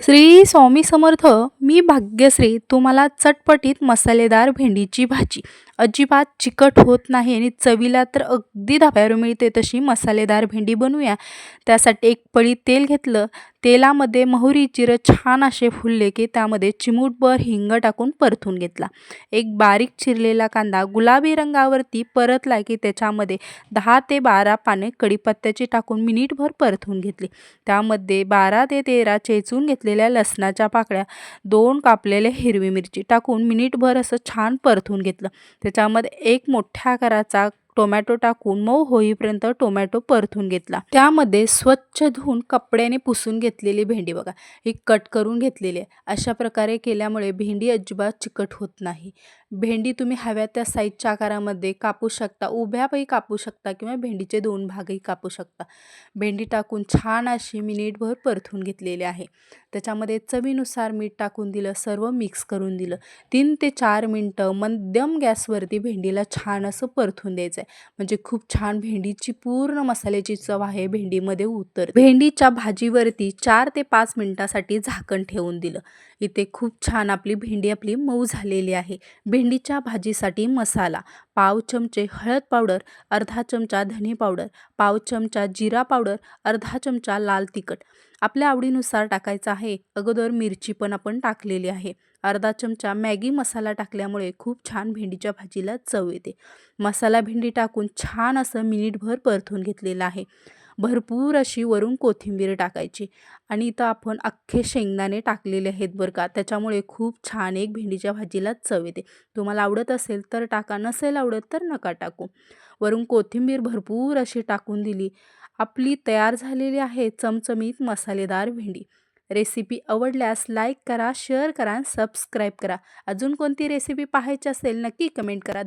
श्री स्वामी समर्थ मी भाग्यश्री तुम्हाला चटपटीत मसालेदार भेंडीची भाजी. अजिबात चिकट होत नाही आणि चवीला तर अगदी धाब्यावर मिळते तशी मसालेदार भेंडी बनवूया. त्यासाठी एक पळी तेल घेतलं. तेलामध्ये मोहरी जिरं छान असे फुलले की त्यामध्ये चिमूटभर हिंग टाकून परतून घेतला. एक बारीक चिरलेला कांदा गुलाबी रंगावरती परतला की त्याच्यामध्ये दहा ते बारा पाने कढीपत्त्याची टाकून मिनिटभर परतून घेतली. त्यामध्ये बारा ते तेरा चेचून घेतलेल्या लसणाच्या पाकळ्या दोन कापलेले हिरवी मिरची टाकून मिनिटभर असं छान परतून घेतलं. त्याच्यामध्ये एक मोठ्या आकाराचा टोमॅटो टाकून मऊ होईपर्यंत टोमॅटो परतून घेतला. त्यामध्ये स्वच्छ धुवून कपड्याने पुसून घेतलेली भेंडी बघा. ही कट करून घेतलेली आहे. अशा प्रकारे केल्यामुळे भेंडी अजिबात चिकट होत नाही. भेंडी तुम्ही हव्या त्या साईजच्या आकारामध्ये कापू शकता. उभ्यापैकी कापू शकता किंवा भेंडीचे दोन भागही कापू शकता. भेंडी टाकून छान अशी मिनिटभर परतून घेतलेली आहे. त्याच्यामध्ये चवीनुसार मीठ टाकून दिलं सर्व मिक्स करून दिलं. तीन ते चार मिनटं मध्यम गॅसवरती भेंडीला छान असं परतून द्यायचं आहे म्हणजे खूप छान भेंडीची पूर्ण मसाल्याची चव आहे. भेंडीमध्ये उतर भेंडीच्या भाजीवरती चार ते पाच मिनिटासाठी झाकण ठेवून दिलं. इथे खूप छान आपली भेंडी आपली मऊ झालेली आहे. भेंडीच्या भाजीसाठी मसाला पाव चमचे हळद पावडर अर्धा चमचा धने पावडर पाव चमचा जिरा पावडर अर्धा चमचा लाल तिखट. आपल्या आवडीनुसार टाकायचं आहे. अगोदर मिरची पण आपण टाकलेली आहे. अर्धा चमचा मॅगी मसाला टाकल्यामुळे खूप छान भेंडीच्या भाजीला चव येते. मसाला भेंडी टाकून छान असं मिनिटभर परतून घेतलेलं आहे. भरपूर अशी वरून कोथिंबीर टाकायची. आणि इथं आपण अख्खे शेंगदाणे टाकलेले आहेत बरं का. त्याच्यामुळे खूप छान एक भेंडीच्या भाजीला चव येते. तुम्हाला आवडत असेल तर टाका नसेल आवडत तर नका टाकू. वरून कोथिंबीर भरपूर अशी टाकून दिली. आपली तयार झालेली आहे चमचमीत मसालेदार भेंडी. रेसिपी आवडल्यास लाईक करा शेअर करा सबस्क्राईब करा. अजून कोणती रेसिपी पाहायची असेल नक्की कमेंट करा.